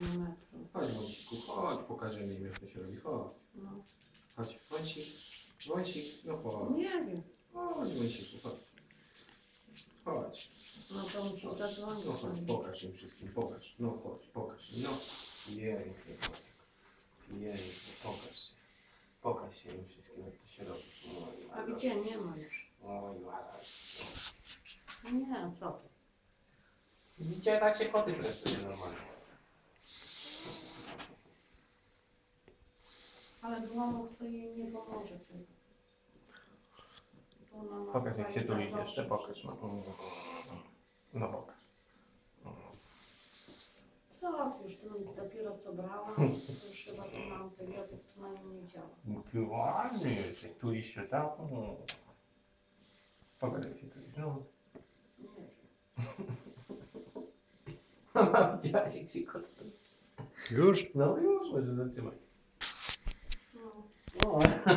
metrów. Chodź Wąsiku, chodź, pokażemy im jak to się robi, chodź. No. Chodź, Wąsik, Wąsik, no chodź. Nie wiem. Chodź Wąsiku, chodź. Chodź, No to musisz zadzwonić. no chodź, pokaż im wszystkim, pokaż. No chodź, pokaż no. Wąsik. Pięknie, pokaż się. Pokaż się im wszystkim jak to się robi. Oj, A gdzie? Nie ma już. Oj, ładnie. Nie, co ty? Widzicie, tak się koty presują normalnie. Ale dwoma sobie nie pomoże. Ona ma Pokaż jak się tutaj tuli jeszcze, pokaż. No, no pokaż. Co ty już tu dopiero co brałam, to już chyba ten antybiotyk to na nim nie działa. Jaki ładny jesteś, tuliś się tam. Mm. Pokaż jak się tulisz, no. Nie wiem. Mama widziałaś jak się kot Już? No już, może zatrzymaj. No. No.